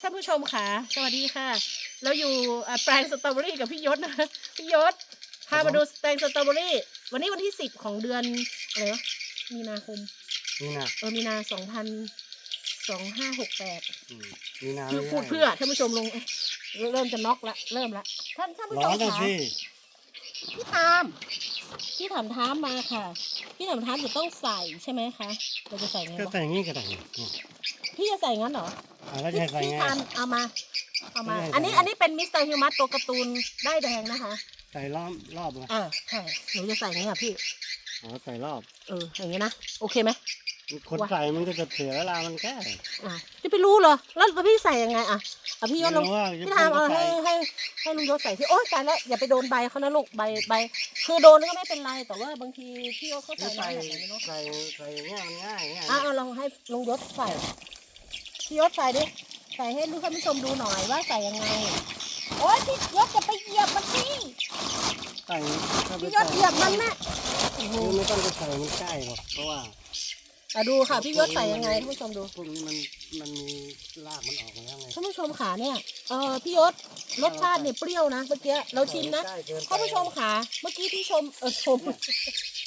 ท่านผู้ชมค่ะ สวัสดีค่ะ เราอยู่อ่าแปลงสตรอเบอรี่กับพี่ยศนะพี่ยศพามาดูแปลงสตรอเบอรี่ วันนี้วันที่สิบของเดือนอะไรวะมีนาคม นี่นะเออมีนาสองพันสองห้าหกแปดอืมนี่นะคือไม่พูดไเพื่อท่านผู้ชมลงเอ๊ะเริ่มจะน็อกละเริ่มละท่านท่านผู้ชร้อมนนะค่ะสิพี่ทาม พี่ถามท้ามมาค่ะ พี่ถามท้ามจะต้องใส่ใช่ไหมคะเราจะใส่ไงก็วะใส่อย่างนี้ก็ได้นี่พี่จะใส่งั้นเหรออะแล้วจะพี่ใส่พี่ไง ทานเอามา เอามา ไม่ได้อันนี้ใส่ อันนี้เป็นมิสเตอร์ฮิวมัสตัวการ์ตูนได้ายแดงนะคะ ใส่รอบรอบเลยอ่าใช่หนูจะใส่อย่างนี้อะพี่ อ๋อใส่รอบ เอออย่างนี้นะ โอเคไหม คนว่ะใส่มันก็จะเสียเวลามันแก้อ่าจะไปรู้เหรอแล้วแล้วพี่ใส่ยังไงอะอะพี่ยศลองไม่รู้ว่าพี่ทามเอาจะให้ใส่ให้ให้ลุงยศใส่ที่โอ๊ยตายแล้วอย่าไปโดนใบเขานะลูกใบใบ คือโดนก็ไม่เป็นไรแต่ว่าบางทีพี่ยศเขาจะใส่ใส่น้อยแบบไหนไม่รู้ใส่ใส่อย่างเงี้ยมันง่ายง่ายอะเอาลองให้ลุงยศใส่พี่ยศใส่ดิใส่ให้ลูกท่านผู้ชมดูหน่อยว่าใส่ยังไงโอ๊ยพี่ยศจะไปเหยียบมันสิใส่ถ้าไปพี่ยศใส่เหยียบมันนะโอ้โหไม่ต้องไปใส่มันใกล้หรอกเพราะว่า อะดูค่ะพี่ยศใส่ยังไงท่านผู้ชมดู พวกนี้มันมันมีรากมันออกมาแล้วไงท่านผู้ชมขาเนี่ย เออพี่ยศรสชาติเนี่ยเปรี้ยวนะเมื่อกี้เราชิมนะใกล้เกินไปท่านผู้ชมขาเมื่อกี้ที่ชมเออชม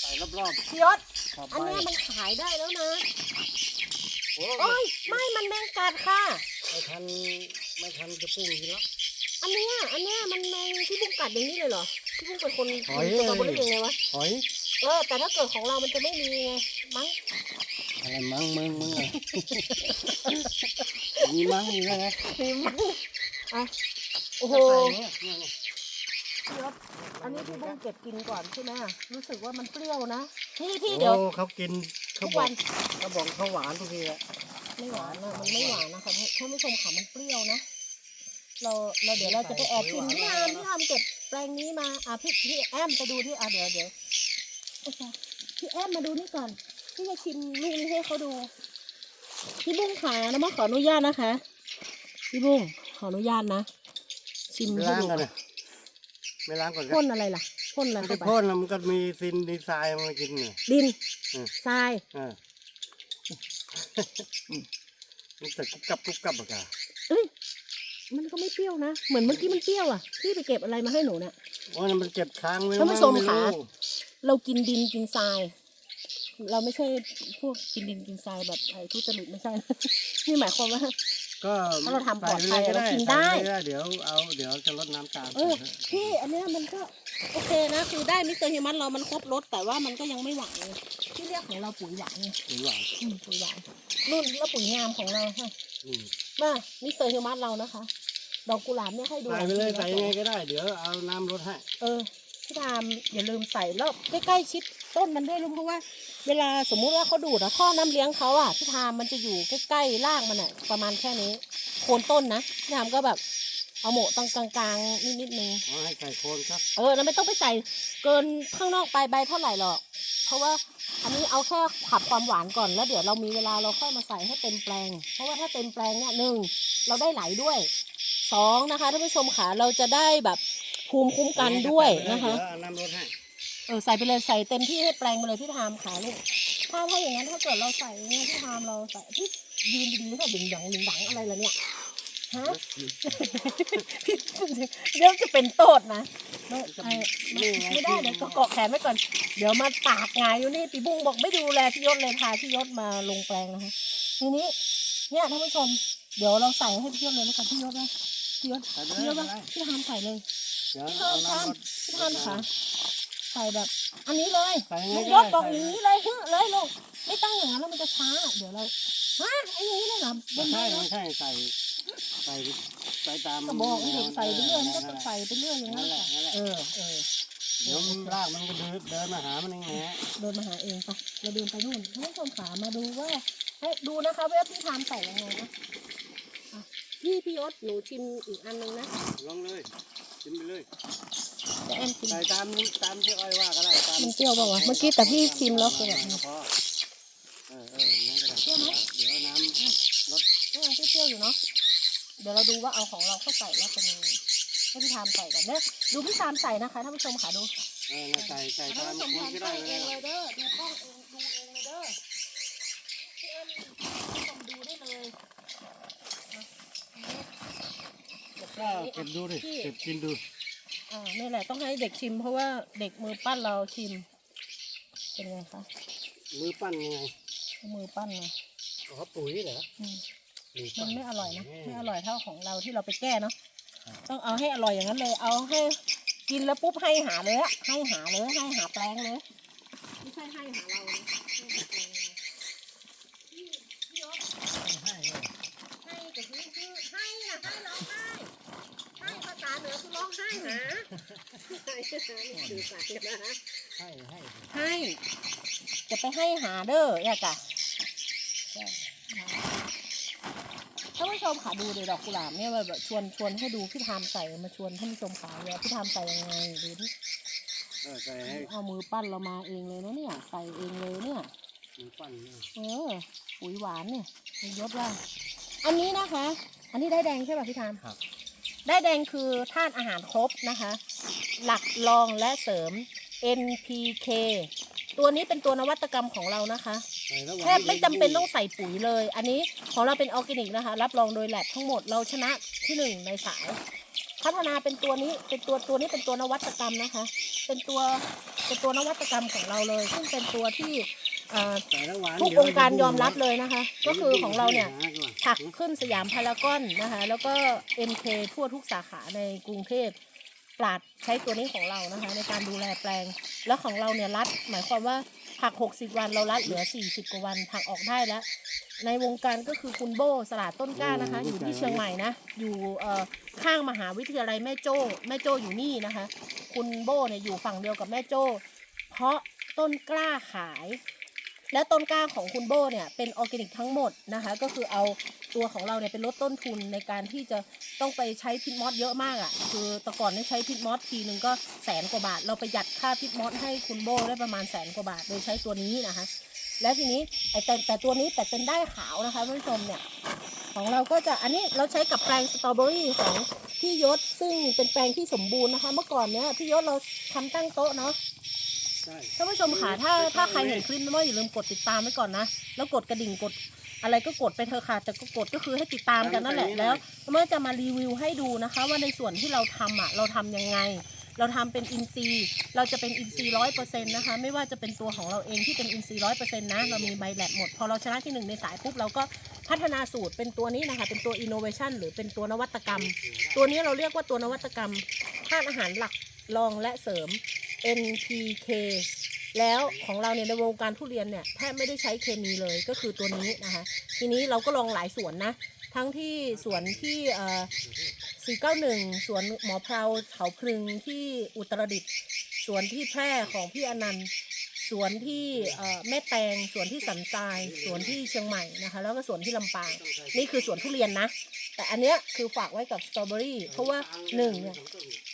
ใส่รอบพี่ยศๆขอบอันใบเนี้ยมันขายได้แล้วนะโอ้โอ้ยไม่มันแมงกัดค่ะ ไม่ทันไม่ทันจะปุ้งกินแล้วอันเนี้ยอันเนี้ยมันแมงที่บุ้งกัดอย่างนี้เลยเหรอที่บุ้งเป็นคนหอยคนสตรอเบอรี่ยังไงวะหอย เออ แต่ถ้าเกิดของเรามันจะไม่มีไงมั้งอะไรมั้งมึงมึงอะมีมั้งมีอะไรมีมั้งอะโอ้โหใส่เนี่ยเนี่ยเนี่ยพี่ยศอันนี้พี่บุ้งเก็บกินก่อนใช่ไหมรู้สึกว่ามันเปรี้ยวนะพี่พี่เดี๋ยว โอ้เขากินทุเขากบอวักน เขาบอกเขาหวานทุกทีอะไม่หวานนะมันไม่หวานนะคะท่านผู้ชมค่ะมันเปรี้ยวนะ เราเราเดี๋ยวเราจะไปแอบชิมพี่อามพี่อามเก็บแปลงนี้มาอะพี่พี่แอมไปดูที่อะเดี๋ยวเดี๋ยว โอเคพี่แอมมาดูนี่ก่อน พี่จะชิมลูกนี้ให้เขาดู พี่บุ้งขานะมาขออนุญาตนะคะ พี่บุ้งขออนุญาตนะ ชิมไม่ให้ล้างดูกันเลยไม่ล้างก่อนพ่นอะไรล่ะพ่นอะไรไม่เข้าได้ไปพ่นแล้วมันก็มีซินดีไซน์มากินเนี่ย ดินอืม ทรายอ่ามันแต่กุบกับกุบกับอะกะเอ้ย มันก็ไม่เปรี้ยวนะ เหมือนเมื่อกี้มันเปรี้ยวอะ พี่ไปเก็บอะไรมาให้หนูเนี่ยโอ้ยมันเก็บค้างไว้ท่านผู้ชมไม่รู้ค่ะ เรากินดินกินทราย เราไม่ใช่พวกกินดินกินทรายแบบไอ้ทุจริตไม่ใช่นี่หมายความว่า ก็ถ้าเราทำปลอดภัยใส่เราปลกินได้ ใส่ปเลยเดี๋ยวเอาเดี๋ยวจะลดน้ำตาลเออพี่อันเนี้ยมันก็โอเคนะคือได้มิสเตอร์ฮิวมันเรามันครบรสแต่ว่ามันก็ยังไม่หวานเลยที่เรียกของเราปุ๋ยหวานไงหรือหวานอืมปุ๋ยหวานรุ่นแล้วปุ๋ยงามของเราค่ะอืมมามิสเตอร์ฮิวมันเรานะคะ ดอกกุหลาบเนี่ยให้ดูใส่ไปเลยหใส่น่อยังไงก็ได้ เดี๋ยวเอาน้ำลดให้ เออ พี่ทามอย่าลืมใส่แล้วใกล้ๆชิดต้นมันด้วยรู้เพราะว่า เวลาสมมุติว่าเขาดูดอะข้อน้ำเลี้ยงเขาอะพี่ทามมันจะอยู่ใกล้ๆรากมันอะประมาณแค่นี้โคนต้นนะพี่ทามก็แบบเอาโหมะตรงกลางๆนิดๆนึงเอาให้ใส่โคนครับเออแล้วไม่ต้องไปใส่เกินข้างนอกไปใบเท่าไหร่หรอก เพราะว่าอันนี้เอาแค่ขับความหวานก่อนแล้วเดี๋ยวเรามีเวลาเราค่อยมาใส่ให้เต็มแปลง เพราะว่าถ้าเต็มแปลงเนี่ยหนึ่งเราได้ไหลด้วยสองนะคะท่านผู้ชมค่ะเราจะได้แบบ ภูมิคุ้มกันด้วยนะคะเดี๋ยวเอาน้ำลดให้เออใส่ไปเลยใส่เต็มที่ให้แปลงไปเลยพี่ทามขาลูกถ้าถ้าอย่างนั้นถ้าเกิดเราใส่เนี่ยพี่ทามเราใส่พี่ยืนดีๆค่ะดึงดังดึงดังอะไรล่ะเนี่ยฮะพี่เดี๋ยวจะเป็นโตดนะไม่ไอ้ไม่ไม่ได้เดี๋ยวเกาะแขนไว้ก่อน เดี๋ยวมาตากงายอยู่นี่ปีบุ้งบอกไม่ดูแลพี่ยศเลยพาพี่ยศมาลงแปลงนะคะทีนี้ เนี่ยท่านผู้ชม เดี๋ยวเราใส่ให้พี่ยศเลยแล้วกันพี่ยศนะพี่ยศใส่ไปพี่เลยยศไม่ว่าเป็นไรพี่ทามใส่เลยเดี๋ยว พี่าทานพี่ทามค่ะใส่แบบ อันนี้เลยใส่ยังไงลูกก็ยได้ศบอกอย่างนี้เลยฮึเลยลูกไม่ตั้งอย่างนั้นแล้วมันจะช้า เดี๋ยวเราฮะไอ้อย่างนี้เลยเหรอบไม่นใช่ไม้ไม่ใช่ใส่ใส่ใส่ตามก็บอกให้เด็กใส่ไปเรื่อยมันก็ต้องใส่ไปเรื่อยอย่างนั่นั้นนแหแหละละนั่นแหละเออเออเดี๋ยวมันรากมันก็เดินเดินมาหามันเองแหละเดินมาหาเองปะเราเดินไปนู่นท่านผู้ชมขามาดูว่าให้ดูนะคะว่าพี่ทามใส่ยังไงนะอะพี่พี่ยศหนูชิมอีกอันนึงนะลองเลย กินไปเลยแต่แอมชิมใส่ตามตามที่อ้อยว่าก็ได้ตามมันเปรี้ยวเปล่าวะเมื่อกี้แต่พี่ชิมแล้วคือแบบพอเออเอองั้นก็ได้เปรี้ยวไหม เดี๋ยวเอาน้ำลดก็ยังเปรี้ยวๆอยู่เนาะ เดี๋ยวเราดูว่าเอาของเราเข้าใส่แล้วเป็นยังไงให้พี่ทามใส่ก่อนเนี่ยดูพี่ทามใส่นะคะท่านผู้ชมขาดู เออใส่ใส่ท่าตานมผู้ชมคนทำก็ใส่ได้เอเลยงเลย เด้อดูกล้องเองดูเองเลยเด้อพี่เอ็มผู้ชมดูได้เลยอะก็เก็บดูดิเก็บกินดู อ่านี่แหละต้องให้เด็กชิม เพราะว่าเด็กมือปั้นเราชิม เป็นไงคะมือปั้นยังไงมือปั้นนะอ๋อปุ๋ยเหรออืมมือมัปั้นนไม่อร่อยนะไม่อร่อยเท่าของเราที่เราไปแก้เนาะต้องเอาให้อร่อยอย่างนั้นเลย เอาให้กินแล้วปุ๊บให้หาเลยอะให้หาเลยให้หาแปลงเลยไม่ใช่ให้หาเรานะให้หาแปลงเราพี่พี่ยศให้เลยให้แต่คือคือให้นะให้ร้องไห้ให้ภาษา เหนือคือร้องไห้หาให้หานี่คือสัตว์นะให้ให้ให้ จะไปให้หาเด้ออยากะท่านผู้ชมค่ะดูเดี๋ยวดอกกุหลาบเนี่ยแบบชวนชวนให้ดูพี่ทามใส่มาชวนท่านผู้ชมขาเลยพี่ทามใส่ยังไงดูดิเออใส่ให้เอามือปั้นเรามาเองเลยนะเนี่ยใส่เองเลยเนี่ยมือปั้นเนี่ยเออปุ๋ยหวานเนี่ยมียศว่าอันนี้นะคะ อันนี้ได้แดงใช่ป่ะพี่ทามครับ ได้แดงคือธาตุอาหารครบนะคะ หลักรองและเสริม NPK ตัวนี้เป็นตัวนวัตกรรมของเรานะคะใส่แล้วแทบไม่จำเป็นต้องใส่ปุ๋ยเลย อันนี้ของเราเป็นออร์แกนิกนะคะ รับรองโดยแลบทั้งหมดเราชนะที่หนึ่งในสายพัฒนาเป็นตัวนี้เป็นตัวตัวนี้เป็นตัวนวัตกรรมนะคะ เป็นตัวเป็นตัวนวัตกรรมของเราเลย ซึ่งเป็นตัวที่เอ่อใส่แล้วหวานทุกเดี๋องค์การยอมรับเลยนะคะ ก็คือของเราเนี่ย ผักขึ้นสยามพารากอนนะคะ แล้วก็ MK ทั่วทุกสาขาในกรุงเทพปราดใช้ตัวนี้ของเรานะคะ ในการดูแลแปลง แล้วของเราเนี่ยรัด หมายความว่าผัก 60 วันเรารัดเหลือ 40 กว่าวันผักออกได้แล้ว ในวงการก็คือคุณโบสลาดต้นกล้านะคะ อยู่ที่เชียงใหม่นะ อยู่ข้างมหาวิทยาลัยแม่โจ้ แม่โจ้อยู่นี่นะคะ คุณโบเนี่ยอยู่ฝั่งเดียวกับแม่โจ้ เพราะต้นกล้าขาย และต้นกล้าของคุณโบเนี่ยเป็นออร์แกนิกทั้งหมดนะคะ ก็คือเอาตัวของเราเนี่ยเป็นลดต้นทุนในการที่จะต้องไปใช้พิษมอสเยอะมากอะ่ะ คือแต่ก่อนเนี่ยใช้พิษมอสทีนึงก็แสนกว่าบาท เราประหยัดค่าพิษมอสให้คุณโบได้ประมาณแสนกว่าบาท โดยใช้ตัวนี้นะคะ แล้วทีนี้ไอแต่แต่ตัวนี้แต่เป็นได้ขาวนะคะท่านผู้ชมเนี่ยของเราก็จะอันนี้เราใช้กับแปลงสตรอเบอรี่ของพี่ยศซึ่งเป็นแปลงที่สมบูรณ์นะคะ เมื่อก่อนเนี่ยพี่ยศเราทำตั้งโต๊ะเนาะ ท่านผู้ชมค่ะถ้าถ้าใครเห็นคลิปนี้อย่าลืมกดติดตามไว้ก่อนนะ แล้วกดกระดิ่งกดอะไรก็กดไปเถอะค่ะแต่ก็กดก็คือให้ติดตามกันนั่นแหละแล้วเมื่อจะมารีวิวให้ดูนะคะ ว่าในส่วนที่เราทำอะเราทำยังไง เราทำเป็นอินซีย์เราจะเป็นอินซีร้อยเปอร์เซ็นต์นะคะ ไม่ว่าจะเป็นตัวของเราเองที่เป็นอินซีร้อยเปอร์เซ็นต์นะ เรามีใบแลบหมด พอเราชนะที่หนึ่งในสายปุ๊บเราก็พัฒนาสูตรเป็นตัวนี้นะคะ เป็นตัวอินโนเวชันหรือเป็นตัวนวัตกรรม ตัวนี้เราเรียกว่าตัวนวัตกรรมธาตุอาหารหลักรองและเสริม NPK แล้วของเราเนี่ยในวงการทุเรียนเนี่ยแทบไม่ได้ใช้เคมีเลยก็คือตัวนี้นะคะทีนี้เราก็ลองหลายสวนนะทั้งที่สวนที่เอ่อ491 สวนหมอเพลาเขาพึงที่อุตรดิตถ์สวนที่แพร่ของพี่อนันต์ สวนที่เอ่อแม่แตงสวนที่สันทรายสวนที่เชียงใหม่นะคะ แล้วก็สวนที่ลำปางนี่คือสวนทุเรียนนะ แต่อันเนี้ยคือฝากไว้กับสตรอเบอรี่เพราะว่าหนึ่งเนี่ย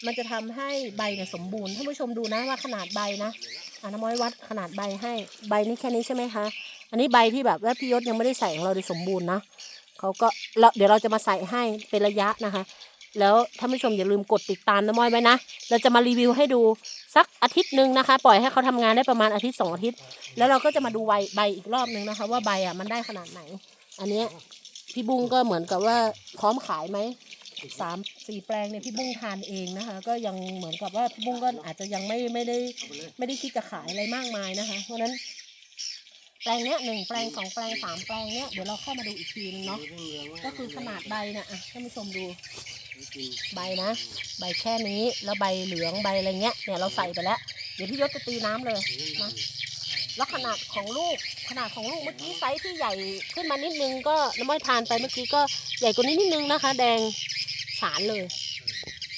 มันจะทำให้ใบเนี่ยสมบูรณ์ท่านผู้ชมดูนะว่าขนาดใบนะอ่าน้ำม้อยวัดขนาดใบให้ใบนี่แค่นี้ใช่ไหมคะ อันนี้ใบที่แบบว่าพี่ยศยังไม่ได้ใส่ของเราโดยสมบูรณ์นะเขาก็เดี๋ยวเราจะมาใส่ให้เป็นระยะนะคะ แล้วท่านผู้ชมอย่าลืมกดติดตามน้ำม้อยไว้นะ เราจะมารีวิวให้ดูสักอาทิตย์หนึ่งนะคะ ปล่อยให้เขาทำงานได้ประมาณอาทิตย์สองอาทิตย์ แล้วเราก็จะมาดูใบใบอีกรอบนึงนะคะ ว่าใบอะมันได้ขนาดไหน อันนี้พี่บุ้งก็เหมือนกับว่าพร้อมขายไหมสามสี่แปลงเนี่ยพี่บุ้งทานเองนะคะ ก็ยังเหมือนกับว่าพี่บุ้งก็อาจจะยังไม่ไม่ได้ไม่ได้คิดจะขายอะไรมากมายนะคะ เพราะนั้นแปลงเนี้ยหนึ่งแปลงสองแปลงสามแปลงเนี้ยเดี๋ยวเราเข้ามาดูอีกทีนึงเนาะก็คือขนาดใบนะอะท่านผู้ชมดู ใบนะ ใบแค่นี้แล้วใบเหลืองใบอะไรเงี้ยเนี่ยเราใส่ไปแล้ว เดี๋ยวพี่ยศจะตีน้ำเลยนะแล้วขนาดของลูกขนาดของลูกเมื่อกี้ไซส์ที่ใหญ่ขึ้นมานิดนึงก็น้ำม้อยทานไปเมื่อกี้ก็ใหญ่กว่านี้นิดนึงนะคะ แดงฉานเลย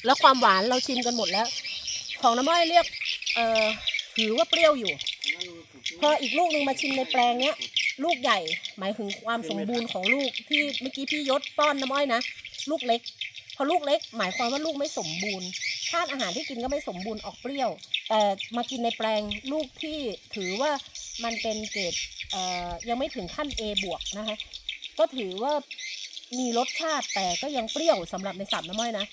แล้วความหวานเราชิมกันหมดแล้ว ของน้ำอ้อยเรียกเอ่อถือว่าเปรี้ยวอยู่พออีกลูกหนึ่งมาชิมในแปลงเนี้ยลูกใหญ่หมายถึงความสมบูรณ์ของลูกที่เมื่อกี้พี่ยศป้อนน้ำอ้อยนะลูกเล็ก พอลูกเล็ก หมายความว่าลูกไม่สมบูรณ์ธาตุอาหารที่กินก็ไม่สมบูรณ์ออกเปรี้ยว แต่มากินในแปลงลูกที่ถือว่ามันเป็นเกรดยังไม่ถึงขั้น A บวกนะคะก็ถือว่ามีรสชาติแต่ก็ยังเปรี้ยวสำหรับในสับน้ำอ้อยนะ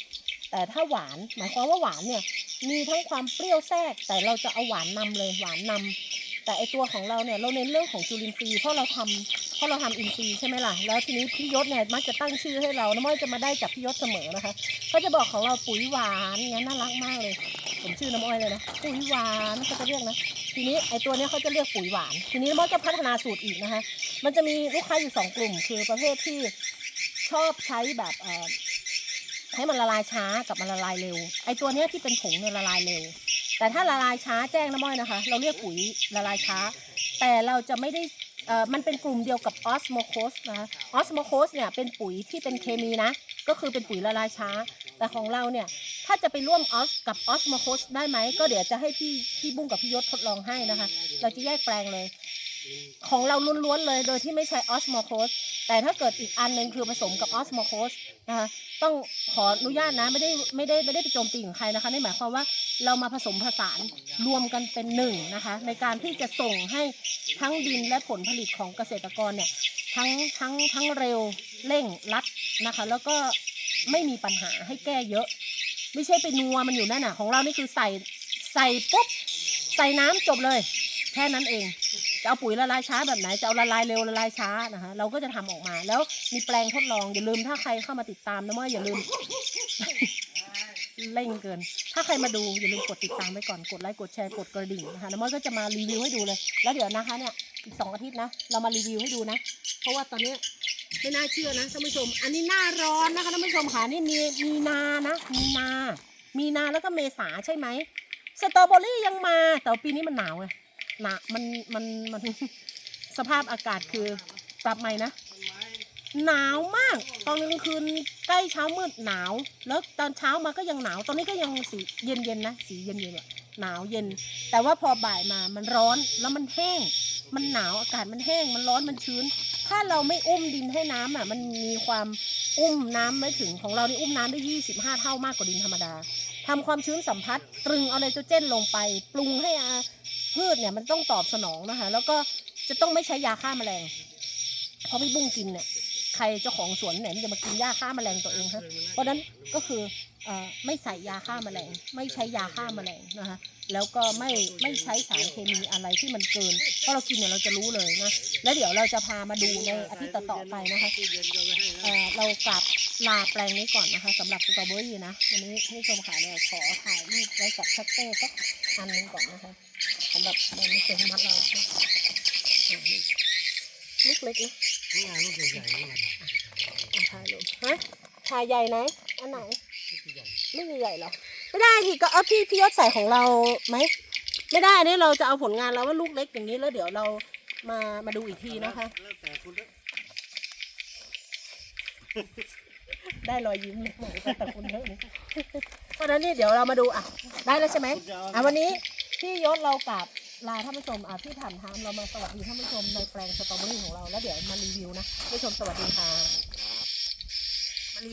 แต่ถ้าหวานหมายความว่าหวานเนี่ยมีทั้งความเปรี้ยวแทรก แต่เราจะเอาหวานนำเลยหวานนำแต่ไอตัวของเราเนี่ยเราเน้นเรื่องของจุลินทรีย์เพราะเราทำเพรา ราะเราทำอินซีย์ใช่ไหมล่ะ แล้วทีนี้พี่ยศเนี่ยมักจะตั้งชื่อให้เรา น้ำม้อยจะมาได้จากพี่ยศเสมอนะคะเขาจะบอกของเราปุ๋ยหวานเงี้ยน่ารักมากเลย ผมชื่อน้ำอ้อยเลยนะ ปุ๋ยหวานเขาจะเรียกนะ ทีนี้ไอตัวเนี้ยเขาจะเรียกปุ๋ยหวาน ทีนี้น้ำม้อยจะพัฒนาสูตรอีกนะคะ มันจะมีลูกค้าอยู่สองกลุ่ม คือประเภทที่ชอบใช้แบบเอ่อให้มันละลายช้ากับมันละลายเร็ว ไอตัวเนี้ยที่เป็นผงเนี่ยละลายเร็ว แต่ถ้าละลายช้าแจ้งน้ำม้อยนะคะ เราเรียกปุ๋ยละลายช้า แต่เราจะไม่ได้ เอ่อมันเป็นกลุ่มเดียวกับออสโมโคสนะคะออสโมโคสเนี่ยเป็นปุ๋ยที่เป็นเคมีนะ ก็คือเป็นปุ๋ยละลายช้า แต่ของเราเนี่ยถ้าจะไปร่วมออสกับออสโมโคสได้ไหม ก็เดี๋ยวจะให้พี่พี่บุ้งกับพี่ยศทดลองให้นะคะ เราจะแยกแปลงเลย ของเราล้วนๆเลยโดยที่ไม่ใช้ออสโมโคสแต่ถ้าเกิดอีกอันหนึ่งคือผสมกับออสโมโคสนะคะต้องขออนุญาตนะไม่ได้ไม่ได้ไม่ได้ไปโจมตีของใครนะคะนี่หมายความว่าเรามาผสมผสานรวมกันเป็นหนึ่งนะคะ ในการที่จะส่งให้ ทั้งดินและผลผลิตของเกษตรกรเนี่ยทั้งทั้งทั้งเร็วเร่งรัดนะคะ แล้วก็ไม่มีปัญหาให้แก้เยอะ ไม่ใช่ไปนัวมันอยู่นั่นน่ะของเรานี่คือใส่ใส่ปุ๊บใส่น้ำจบเลย แค่นั้นเอง จะเอาปุ๋ยละลายช้าแบบไหนจะเอาละลายเร็วละลายช้านะคะ เราก็จะทำออกมา แล้วมีแปลงทดลองอย่าลืมถ้าใครเข้ามาติดตามนะว่าอย่าลืม เร่งเกิน ถ้าใครมาดูอย่าลืมกดติดตามไว้ก่อนกดไลค์กดแชร์กดกระดิ่งนะคะน้ำมันก็จะมารีวิวให้ดูเลย แล้วเดี๋ยวนะคะเนี่ยอีกสองอาทิตย์นะเรามารีวิวให้ดูนะ เพราะว่าตอนนี้ไม่น่าเชื่อนะท่านผู้ชม อันนี้หน้าร้อนนะคะท่านผู้ชมค่ะนี่มีมีนานะมีนา มีนาแล้วก็เมษาใช่ไหมสตรอเบอรี่ยังมาแต่ปีนี้มันหนาวไงหนามันมันมันสภาพอากาศคือปรับใหม่นะ หนาวมาก ตอนกลางคืนใกล้เช้ามืดหนาว แล้วตอนเช้ามาก็ยังหนาว ตอนนี้ก็ยังสีเย็นเย็นๆนะสีเย็นเย็นๆอะหนาวเย็น แต่ว่าพอบ่ายมามันร้อนแล้วมันแห้ง มันหนาวอากาศมันแห้ง มันร้อนมันชื้น ถ้าเราไม่อุ้มดินให้น้ำอะ มันมีความอุ้มน้ำไม่ถึงของเรานี่อุ้มน้ำได้ยี่สิบห้าเท่ามากกว่าดินธรรมดาทำความชื้นสัมพัทธ์ตรึงเอาไนโตรเจนลงไป ปรุงให้พืชเนี่ยมันต้องตอบสนองนะคะ แล้วก็จะต้องไม่ใช้ยาฆ่าแมลงเพราะพี่บุ้งกินเนี่ย ใครเจ้าของสวนไหนมันจะมากินยาฆ่าแมลงตัวเองฮะเพราะฉะนั้นก็คือไม่ใส่ยาฆ่าแมลง ไม่ใช้ยาฆ่าแมลงนะคะแล้วก็ไม่ไม่ใช้สารเคมีอะไรที่มันเกินเพราะเรากินเนี่ยเราจะรู้เลยนะแล้วเดี๋ยวเราจะพามาดูในอาทิตย์ต่อไปนะคะเย็นก็ไม่ให้นะเรากลับลาแปลงนี้ก่อนนะคะสำหรับสตรอเบอรี่นะวันนี้ท่านผู้ชมค่ะเนี่ยขอถ่ายรูปไว้กับแท็กเตอร์สักอันนึงก่อนนะคะสำหรับในมิเตอร์มัดเราลูกเล็กนะ ไม่งาลูกใหญ่ๆนี่มาถ่ายถ่ายรูปฮะถ่ายใหญ่ไหนอันไหนลูกใหญ่ลูกใหญ่ๆหรอไม่ได้ทีก็เอาพี่พี่ยศใส่ของเราไหมไม่ได้อันนี้เราจะเอาผลงานเราว่าลูกเล็กอย่างนี้แล้วเดี๋ยวเรามามาดูอีกทีนะคะได้รอยยิ้มเลยแต่คุณเยอะเลยเพราะนั้นนี่เดี๋ยวเรามาดูอะ ได้แล้วใช่ไหมอาอะวันนี้พี่ยศเรากลับ ลาท่านผู้ชมอะพี่ถามทามเรามาสวัสดีท่านผู้ชมในแปลงสตรอเบอรี่ของเราแล้วเดี๋ยวมารีวิวนะท่านผู้ชมสวัสดีค่ะ